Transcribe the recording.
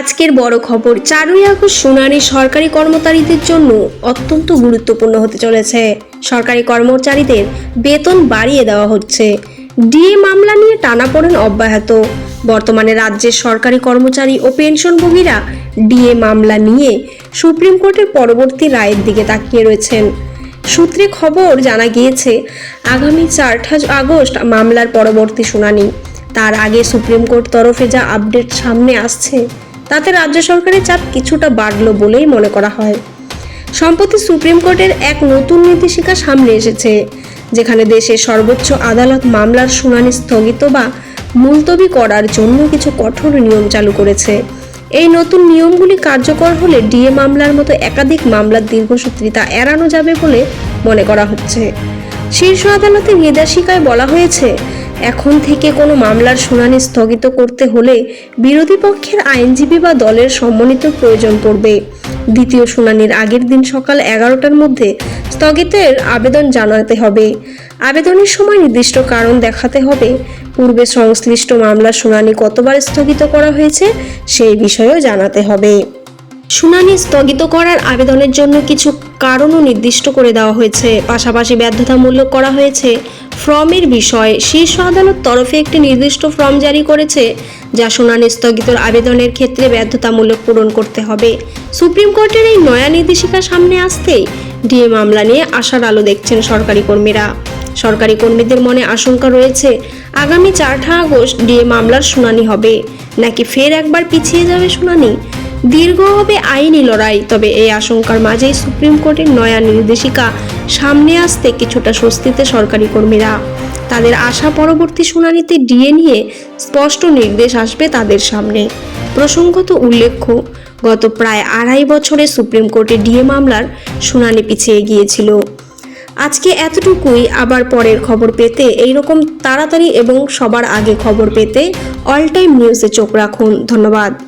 আজকের বড় খবর, চারই আগস্ট শুনানি সরকারি কর্মচারীদের জন্য অত্যন্ত গুরুত্বপূর্ণ হতে চলেছে। সরকারি কর্মচারীদের বেতন বাড়িয়ে দেওয়া হচ্ছে। ডিএ মামলা নিয়ে টানাপোড়েন অব্যাহত। বর্তমানে রাজ্যের সরকারি কর্মচারী ও পেনশনভোগীরা ডিএ মামলা নিয়ে সুপ্রিম কোর্টের পরবর্তী রায়ের দিকে তাকিয়ে রয়েছেন। সূত্রে খবর জানা গিয়েছে, আগামী চারটা আগস্ট মামলার পরবর্তী শুনানি। তার আগে সুপ্রিম কোর্ট তরফে যা আপডেট সামনে আসছে তাতে রাজ্য সরকারের চাপ কিছুটা বাড়লো বলেই মনে করা হয়। সম্প্রতি সুপ্রিম কোর্টের এক নতুন নির্দেশিকা সামনে এসেছে, যেখানে দেশের সর্বোচ্চ আদালত মামলার শুনানি স্থগিত বা মুলতবি করার জন্য কিছু কঠোর নিয়ম চালু করেছে। এই নতুন নিয়মগুলি কার্যকর হলে ডিএ মামলার মতো একাধিক মামলার দীর্ঘসূত্রিতা এড়ানো যাবে বলে মনে করা হচ্ছে। শীর্ষ আদালতের নির্দেশিকায় বলা হয়েছে এখন থেকে কোনো মামলার শুনানি স্থগিত করতে হলে বিরোধী পক্ষের আইনজীবী বা দলের সম্মানিত প্রয়োজন পড়বে। দ্বিতীয় শুনানির আগের দিন সকাল এগারোটার মধ্যে স্থগিতের আবেদন জানাতে হবে। আবেদনের সময় নির্দিষ্ট কারণ দেখাতে হবে। পূর্বে সংশ্লিষ্ট মামলার শুনানি কতবার স্থগিত করা হয়েছে সেই বিষয়েও জানাতে হবে। শুনানি স্থগিত করার আবেদনের জন্য কিছু কারণও নির্দিষ্ট করে দেওয়া হয়েছে। পাশাপাশি বাধ্যতামূলক করা হয়েছে। ফর্মের বিষয়ে শীর্ষ আদালত তরফে একটি নির্দিষ্ট ফর্ম জারি করেছে, যা শুনানি স্থগিত আবেদনের ক্ষেত্রে বাধ্যতামূলক পূরণ করতে হবে। সুপ্রিম কোর্টের এই নয়া নির্দেশিকা সামনে আসতেই ডিএ মামলা নিয়ে আশার আলো দেখছেন সরকারি কর্মীরা। সরকারি কর্মীদের মনে আশঙ্কা রয়েছে, আগামী চারটা আগস্ট ডিএ মামলার শুনানি হবে। নাকি ফের একবার পিছিয়ে যাবে শুনানি? দীর্ঘ হবে আইনি লড়াই, তবে এই আশঙ্কার মাঝেই সুপ্রিম কোর্টের নয়া নির্দেশিকা সামনে আসতে কিছুটা স্বস্তিতে সরকারি কর্মীরা। তাদের আশা পরবর্তী শুনানিতে ডিএ নিয়ে স্পষ্ট নির্দেশ আসবে তাদের সামনে। প্রসঙ্গত উল্লেখ্য, গত প্রায় আড়াই বছরে সুপ্রিম কোর্টে ডিএ মামলার শুনানি পিছিয়ে গিয়েছিল। আজকে এতটুকুই, আবার পরের খবর পেতে এইরকম তাড়াতাড়ি এবং সবার আগে খবর পেতে অল টাইম নিউজে চোখ রাখুন। ধন্যবাদ।